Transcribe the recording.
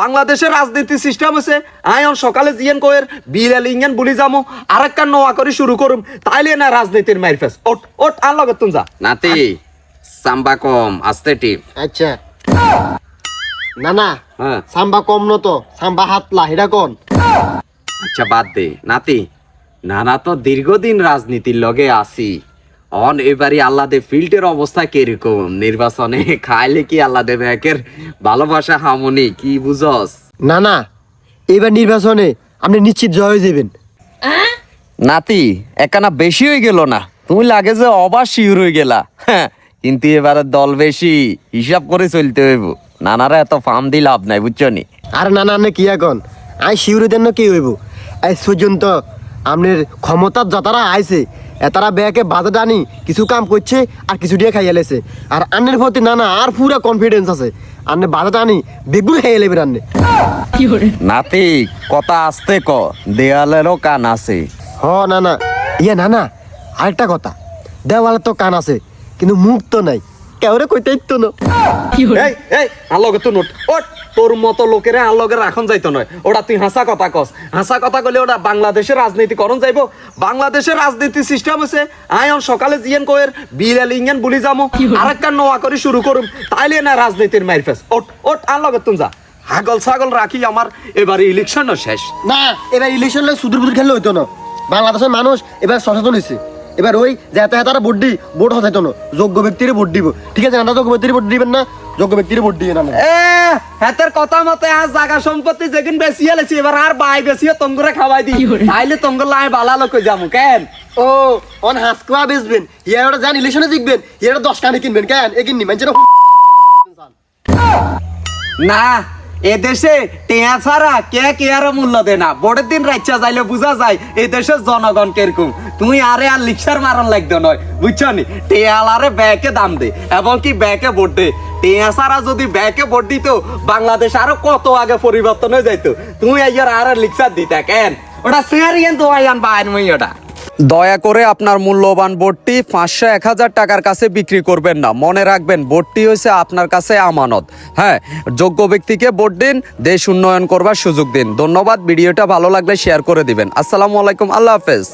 বাংলাদেশের রাজনীতি সিস্টেম আছে। আয়ন সকালে জিয়ান কয়ের বিরাল ইঞ্জান বুলি যামো আরেকটা নোয়া করে শুরু করুম। তাইলে না রাজনীতির মাইরফেস ওট ওট আর লগত তুম যা। নাতি সাম্বা কম আস্তে টিপ। আচ্ছা। না না হ্যাঁ। সাম্বা কম ন তো সাম্বা হাতলা হেডা কোন? আচ্ছা বাদ দে। নাতি নানা তো দীর্ঘদিন রাজনীতির লগে আসি অন এবারে আল্লাদে ফিল্ডের অবস্থা কীরকম? নির্বাচনে খাইলে কি আল্লাদে ব্যাকের ভালোবাসা হামনি? কি বুঝস? না না। এবার নির্বাচনে আপনি নিশ্চিত জয় হয়ে যাবেন। নাতি একানা বেশি হয়ে গেল না। তুমি লাগে যে অবা শিউর হয়ে গেলা। হ্যাঁ, কিন্তু এবারে দল বেশি হিসাব করে চলতে হইব। নানারা এত ফার্ম দি লাভ নাই বুঝছ নি? আর না না আপনি কি এখন? আই শিউরে দেন কি হইব? এই পর্যন্ত আপনার ক্ষমতার যতারা আইছে। এতারা ব্যাকে বাজে ডানি কিছু কাম করছে আর কিছু দিয়ে খাইয়া লেছে। আর আন্নের প্রতি না না আর পুরা কনফিডেন্স আছে। আন্নে বাজে টানি বেগুন খাইয়া লেবে আন্নে নাতি কথা আসতে ক দেয়ালেরও কান আছে। হ না না ইয়া না না আরেকটা কথা। দেওয়ালে তো কান আছে কিন্তু মুখ তো নাই। কেউরে কইতে তো না। এই এই তো নোট। ওট তোর মতো লোকেরা রাখন যাইতো নয়। ওটা তুই হাসা কথা কস। হাসা কথা কইলে ওটা বাংলাদেশের রাজনীতি করণ যাইবো। বাংলাদেশের রাজনীতি সিস্টেম আছে আয়ন সকালে জিয়ান কয়ের বিরাল ইঞ্জান বুলি যামো। আরেকটা নোয়া করে শুরু করুম। তাইলে না রাজনীতির মাইরফেস ওট ওট আর লগে তুম যা। হাগল ছাগল রাখি আমার এবারে ইলেকশনও শেষ। না এবার ইলেকশন সুদূর বুদুর খেললে হইতো না। বাংলাদেশের মানুষ এবার সচেতন হয়েছে এবার ওই যাতে তারা ভোট দি ভোট হতাইতো না। যোগ্য ব্যক্তির ভোট দিব। ঠিক আছে না যোগ্য ব্যক্তির ভোট দিবেন না যোগ্য ব্যক্তির ভোট দিয়ে না এ হাতের কথা মতে আজ জায়গা সম্পত্তি যেদিন বেশি এলেছি এবার আর বাই বেশি তঙ্গুরে খাওয়াই দি তাইলে তঙ্গুর লাই বালা লোক যামু কেন? ও অন হাত কোয়া বেচবেন ইয়ার যান ইলেকশনে জিতবেন ইয়ার দশ কানে কিনবেন কেন? এ কিননি মানুষের না এদেশে টেয়া ছাড়া কে কে আর মূল্য দে না? ভোটের দিন রাইচা যাইলে বুঝা যায় এই দেশের জনগণ কীরকম। তুমি আরে আর লিক্সার মারন লাগতো নয়, বুঝছ নি? টেয়ালারে ব্যাকে দাম দে, এবং কি ব্যাকে ভোট দে। টেয়া ছাড়া যদি ব্যাকে ভোট দিত, বাংলাদেশ আরও কত আগে পরিবর্তন হয়ে যাইতো। তুমি আইয়ার আর লিক্সার দিতা কেন? ওটা সিয়ারিয়ান তো আইয়ান বাইন ওটা। দয়া করে আপনার মূল্যবান বোর্ডটি পাঁচশো এক হাজার টাকার কাছে বিক্রি করবেন না। মনে রাখবেন বোর্ডটি হয়েছে আপনার কাছে আমানত। হ্যাঁ যোগ্য ব্যক্তিকে বোর্ড দিন, দেশ উন্নয়ন করবার সুযোগ দিন। ধন্যবাদ, ভিডিওটা ভালো লাগলে শেয়ার করে দিবেন। আসসালামু আলাইকুম, আল্লাহ হাফেজ।